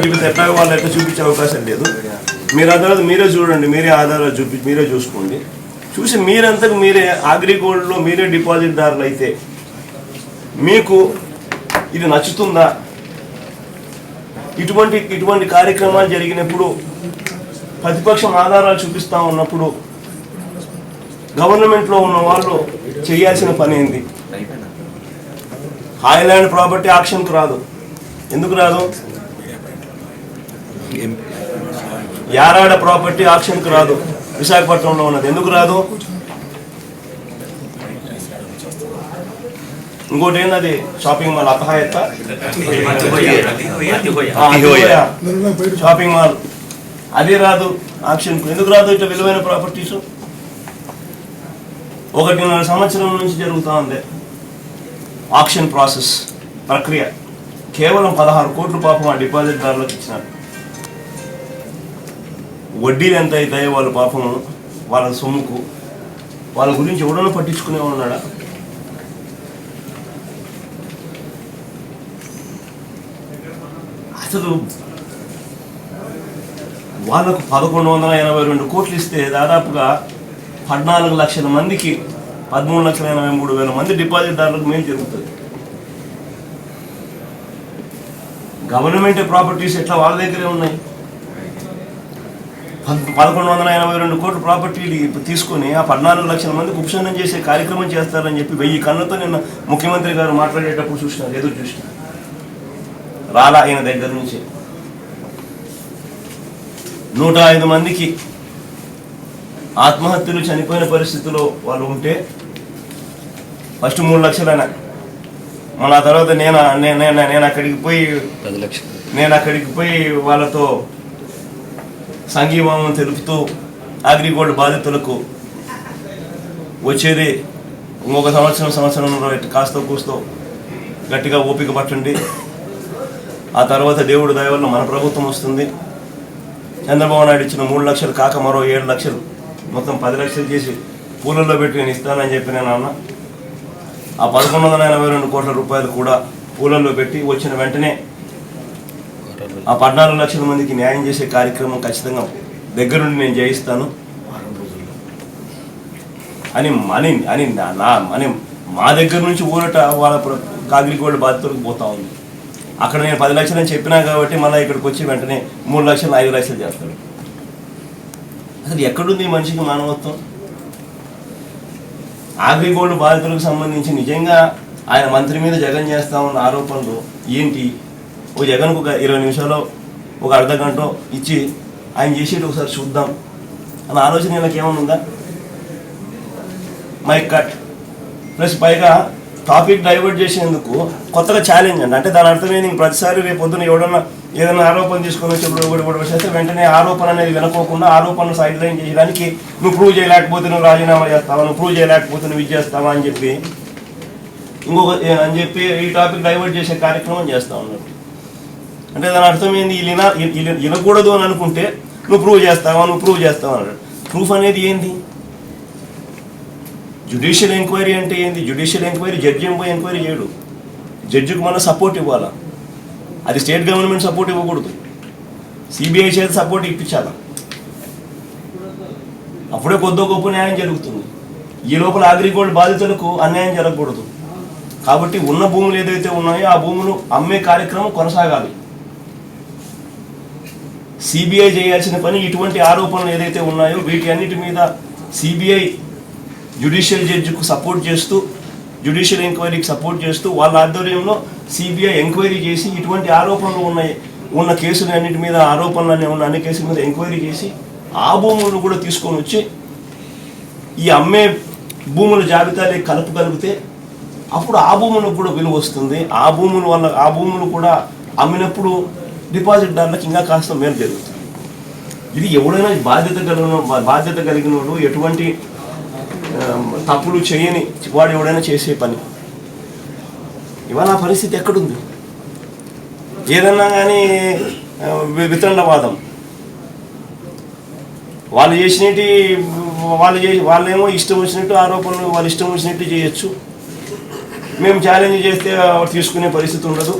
మీకు చూపిస్తే ఎట్లా వాళ్ళు ఎట్లా చూపించే అవకాశం లేదు. మీరు ఆ తర్వాత మీరే చూడండి మీరే ఆధారాలు చూపి మీరే చూసుకోండి. చూసి మీరంతకు మీరే అగ్రిగోల్డ్లో మీరే డిపాజిట్దారులు అయితే మీకు ఇది నచ్చుతుందా? ఇటువంటి ఇటువంటి కార్యక్రమాలు జరిగినప్పుడు ప్రతిపక్షం ఆధారాలు చూపిస్తా ఉన్నప్పుడు గవర్నమెంట్లో ఉన్న వాళ్ళు చేయాల్సిన పని ఏంది? హాయ్లాండ్ ప్రాపర్టీ ఆక్షన్కు రాదు. ఎందుకు రాదు? యారాడ ప్రాపర్టీ ఆక్షన్కు రాదు. విశాఖపట్నంలో ఉన్నది. ఎందుకు రాదు? ఇంకోటి ఏంది షాపింగ్ మాల్ అపహాయత? Shopping mall. అది రాదు. ఆక్షన్కు. ఎందుకు రాదు? ఇట్లా విలువైన ప్రాపర్టీస్? ఒకటిన్నర సంవత్సరం నుంచి జరుగుతూ ఉంది. ఆక్షన్ ప్రాసెస్ ప్రక్రియ. కేవలం పదహారు కోట్ల పాపం ఆ డిపాజిట్దారులకు ఇచ్చినారు. వడ్డీలు ఎంత అవుతాయో వాళ్ళ పాపం వాళ్ళ సొమ్ముకు వాళ్ళ గురించి ఎవడన్నా పట్టించుకునే ఉన్నాడా అసలు వాళ్ళకు పదకొండు వందల ఎనభై రెండు కోట్లు ఇస్తే దాదాపుగా పద్నాలుగు లక్షల మందికి పదమూడు లక్షల ఎనభై మూడు వేల మంది డిపాజిట్దారులకు మేలు జరుగుతుంది. గవర్నమెంట్ ప్రాపర్టీస్ ఎట్లా వాళ్ళ దగ్గరే ఉన్నాయి? పదకొండు వందల ఎనభై రెండు కోట్ల ప్రాపర్టీలు తీసుకొని ఆ పద్నాలుగు లక్షల మందికి ఉపశమనం చేసే కార్యక్రమం చేస్తారని చెప్పి వెయ్యి కళ్ళతో నిన్న ముఖ్యమంత్రి గారు మాట్లాడేటప్పుడు చూసినారు ఎదురు చూసిన రాలా ఆయన దగ్గర నుంచి. నూట ఐదు మందికి ఆత్మహత్యలు చనిపోయిన పరిస్థితిలో వాళ్ళు ఉంటే ఫస్ట్ మూడు లక్షలైనా. మళ్ళీ ఆ తర్వాత నేను నేను అక్కడికి పోయి నేను అక్కడికి పోయి వాళ్ళతో సంఘీభావం తెలుపుతూ అగ్రిగోల్డ్ బాధితులకు వచ్చేది ఇంకొక సంవత్సరం సంవత్సరంలో ఇట్ట కాస్తో కూస్తో గట్టిగా ఓపిక పట్టండి. ఆ తర్వాత దేవుడు దయవల్ల మన ప్రభుత్వం వస్తుంది. చంద్రబాబు నాయుడు ఇచ్చిన మూడు లక్షలు కాక మరో ఏడు లక్షలు మొత్తం పది లక్షలు చేసి పూలల్లో పెట్టి నేను ఇస్తానని చెప్పి నేను ఆ పదకొండు వందల ఎనభై రెండు కోట్ల రూపాయలు కూడా పూలల్లో పెట్టి వచ్చిన వెంటనే ఆ పద్నాలుగు లక్షల మందికి న్యాయం చేసే కార్యక్రమం ఖచ్చితంగా దగ్గరుండి నేను జయిస్తాను. అని అని అని నా- అని మా దగ్గర నుంచి ఊరట వాళ్ళ ప్ర- బాధితులకు పోతా ఉంది. అక్కడ నేను పది లక్షలు అని చెప్పినా కాబట్టి మళ్ళీ ఇక్కడికి వచ్చి వెంటనే మూడు లక్షలు ఐదు లక్షలు చేస్తాడు. అసలు ఎక్కడుంది మనిషికి మానవత్వం? అగ్రిగోల్డ్ బాధితులకు సంబంధించి నిజంగా ఆయన మంత్రి మీద జగన్ చేస్తా ఉన్న ఆరోపణలు ఏంటి? ఓ జగన్కు ఒక ఇరవై నిమిషాలు ఒక అర్ధ గంట ఇచ్చి ఆయన చేసేది ఒకసారి చూద్దాం అన్న ఆలోచన ఏమైనా ఉందా? మైక్ కట్ ప్లస్ పైగా టాపిక్ డైవర్ట్ చేసేందుకు కొత్తగా ఛాలెంజ్ అండి అంటే దాని అర్థం ప్రతిసారి రేపు పొద్దున ఎవడన్నా ఏదైనా ఆరోపణ తీసుకొని వచ్చేప్పుడు ఇప్పుడు ఒకటి ఒకటి వెంటనే ఆరోపణ అనేది వినకోకుండా ఆరోపణను సైడ్ లైన్ చేయడానికి నువ్వు ప్రూవ్ చేయలేకపోతే నువ్వు రాజీనామా చేస్తావా? నువ్వు ప్రూవ్ చేయలేకపోతే నువ్వు ఇది చేస్తావా అని చెప్పి ఇంకొక అని చెప్పి ఈ టాపిక్ డైవర్ట్ చేసే కార్యక్రమం చేస్తా ఉన్నారు అంటే దాని అర్థం ఏంది విన- వినకూడదు అని అనుకుంటే నువ్వు ప్రూవ్ చేస్తావా నువ్వు ప్రూవ్ చేస్తావా అన్నాడు. ప్రూఫ్ అనేది ఏంది? జుడిషియల్ ఎంక్వైరీ అంటే ఏంది? జుడిషియల్ ఎంక్వైరీ జడ్జి ఏం పోయి ఎంక్వైరీ చేయడు. జడ్జికి మనం సపోర్ట్ ఇవ్వాలా? అది స్టేట్ గవర్నమెంట్ సపోర్ట్ ఇవ్వకూడదు. సిబిఐ చేత సపోర్ట్ ఇప్పించాలా? అప్పుడే కొద్దో గొప్ప న్యాయం జరుగుతుంది. ఈ లోపల అగ్రిగోల్డ్ బాధితులకు అన్యాయం జరగకూడదు. కాబట్టి ఉన్న భూములు ఏదైతే ఉన్నాయో ఆ భూములు అమ్మే కార్యక్రమం కొనసాగాలి. సిబిఐ చేయాల్సిన పని ఇటువంటి ఆరోపణలు ఏదైతే ఉన్నాయో వీటి అన్నిటి మీద సిబిఐ జ్యుడిషియల్ జడ్జికు సపోర్ట్ చేస్తూ జ్యుడిషియల్ ఎంక్వైరీకి సపోర్ట్ చేస్తూ వాళ్ళ ఆధ్వర్యంలో సిబిఐ ఎంక్వైరీ చేసి ఇటువంటి ఆరోపణలు ఉన్నాయి. ఉన్న కేసులు అన్నిటి మీద ఆరోపణలు అనే ఉన్న అన్ని కేసుల మీద ఎంక్వైరీ చేసి ఆ భూములను కూడా తీసుకొని వచ్చి ఈ అమ్మే భూముల జాబితాలే కలుపు కలిపితే అప్పుడు ఆ భూములకు కూడా విలువ వస్తుంది. ఆ భూముల వల్ల ఆ భూములు కూడా అమ్మినప్పుడు డిపాజిట్ దానికి ఇంకా కాస్త మేలు జరుగుతుంది. ఇది ఎవడైనా బాధ్యత కలిగిన బాధ్యత కలిగిన వాడు ఎటువంటి తప్పులు చేయని వాడు ఎవడైనా చేసే పని. ఇవాళ పరిస్థితి ఎక్కడుంది? ఏదన్నా కానీ వితండవాదం. వాళ్ళు చేసినట్టు వాళ్ళు చేసి వాళ్ళేమో ఇష్టం వచ్చినట్టు ఆరోపణలు వాళ్ళు ఇష్టం వచ్చినట్టు చేయొచ్చు. మేము ఛాలెంజ్ చేస్తే తీసుకునే పరిస్థితి ఉండదు.